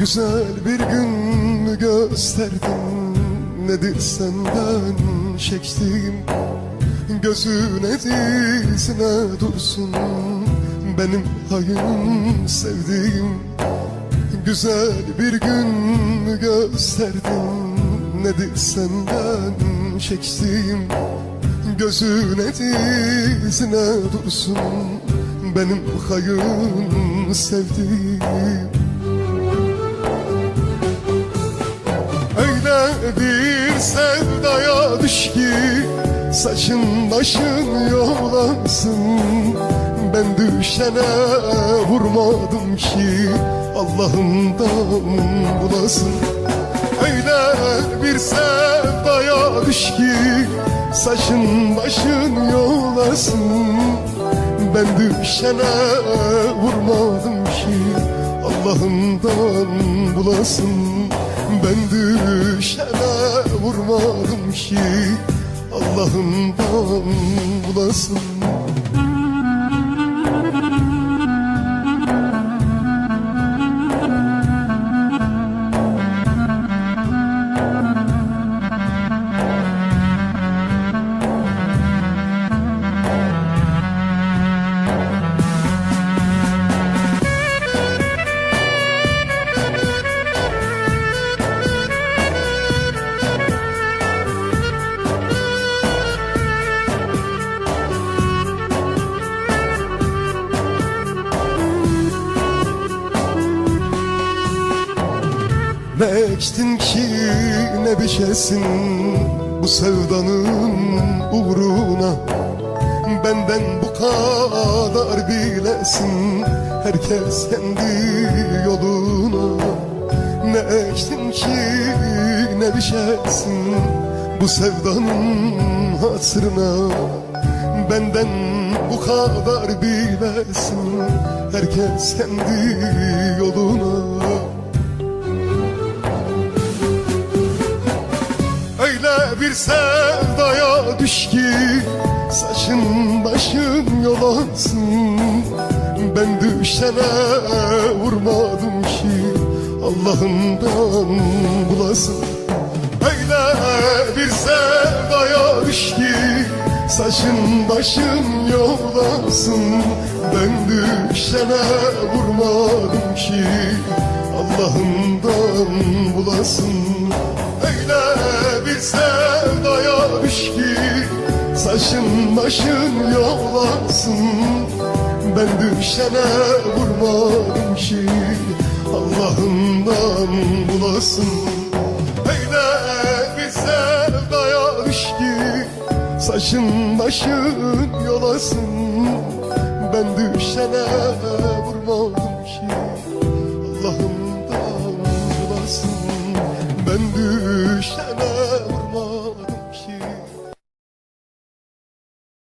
Güzel bir gün mü gösterdin? Nedir senden çektiğim? Gözüne dizine dursun. Benim hayım sevdiğim. Güzel bir gün mü gösterdin? Nedir senden çektiğim? Gözüne dizine dursun. Benim hayım sevdiğim bir sevdaya düş ki Saçın başın yolansın. Ben düşene vurmadım ki Allah'ımdan bulasın. Öyle bir sevdaya düş ki Saçın başın yolasın. Ben düşene vurmadım ki Allah'ımdan bulasın Ben düşene vurmadım ki. Allah'ımdan bulasın Ne ektin ki ne biçesin bu sevdanın uğruna. Benden bu kadar bilesin herkes kendi yoluna. Ne ektin ki ne biçesin bu sevdanın hatırına. Benden bu kadar bilesin herkes kendi yoluna bir sevdaya düş ki Saçın başın yolansın Ben düşene vurmadım ki Allah'ımdan bulasın. Öyle bir sevdaya düş ki Saçın başın yolansın Ben düşene vurmadım ki Allah'ımdan bulasın Başın yolansın Ben düşene vurmadım ki. Allah'ımdan bulasın. Öyle bir sevdaya ki. Saçın başın yolasın. Ben düşene